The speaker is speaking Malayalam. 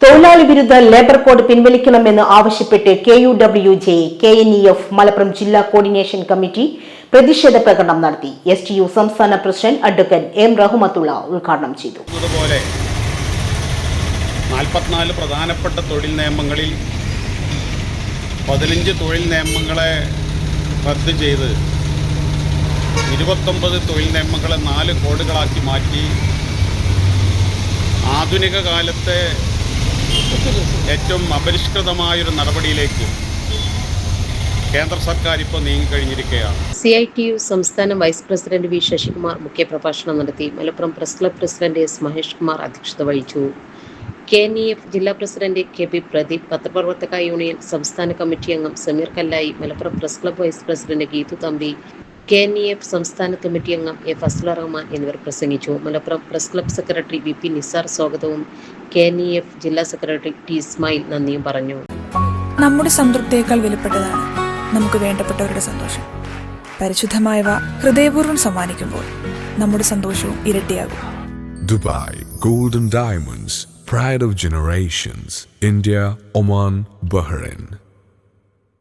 തൊഴിലാളി വിരുദ്ധ ലേബർ കോഡ് പിൻവലിക്കണമെന്ന് ആവശ്യപ്പെട്ട് K U W J K N E F Malappuram ജില്ലാ കോർഡിനേഷൻ കമ്മിറ്റി പ്രതിഷേധ പ്രകടനം നടത്തി. എസ് ടി യു സംസ്ഥാന പ്രസിഡന്റ് അഡ്വക്കേറ്റ് എം റഹ്മത്തുള്ള ഉദ്ഘാടനം ചെയ്തു. പ്രധാനപ്പെട്ട തൊഴിൽ നിയമങ്ങളിൽ പതിനഞ്ച് തൊഴിൽ നിയമങ്ങളെ റദ്ദ് ചെയ്ത് ഇരുപത്തൊമ്പത് തൊഴിൽ നിയമങ്ങളെ നാല് കോഡുകളാക്കി മാറ്റി ആധുനിക കാലത്തെ ഏറ്റവും അപരിഷ്കൃതമായൊരു നടപടിയിലേക്ക് കേന്ദ്ര സർക്കാർ ഇപ്പോൾ നീങ്ങിക്കഴിഞ്ഞിരിക്കുകയാണ്. സി ഐ ടി യു സംസ്ഥാന വൈസ് പ്രസിഡന്റ് വി ശശികുമാർ മുഖ്യപ്രഭാഷണം നടത്തി. Malappuram press club president S Mahesh Kumar അധ്യക്ഷത വഹിച്ചു. കെ എൻ ഇ എഫ് ജില്ലാ പ്രസിഡന്റ് കെ പി പ്രദീപ് പത്രപ്രവർത്തക യൂണിയൻ സംസ്ഥാന കമ്മിറ്റി അംഗം Sameer Kallayi Malappuram press club vice president Geethu Thampi K N E F സംസ്ഥാന കമ്മിറ്റി അംഗം എ ഫസ്ല റഹ്മാൻ എന്നിവർ പ്രസംഗിച്ചു. Malappuram press club secretary V P Nisar സ്വാഗതവും കെ എൻ ഇ എഫ് ജില്ലാ സെക്രട്ടറി ടി ഇസ്മായിൽ നന്ദിയും പറഞ്ഞു. നമ്മുടെ സംതൃപ്തിയേക്കാൾ വിലപ്പെട്ടതാണ് നമുക്ക് വേണ്ടപ്പെട്ടവരുടെ സന്തോഷം. പരിശുദ്ധമായവ ഹൃദയപൂർവം സമ്മാനിക്കുമ്പോൾ നമ്മുടെ സന്തോഷവും ഇരട്ടിയാകും. Dubai golden diamonds pride of generations India Oman Bahrain.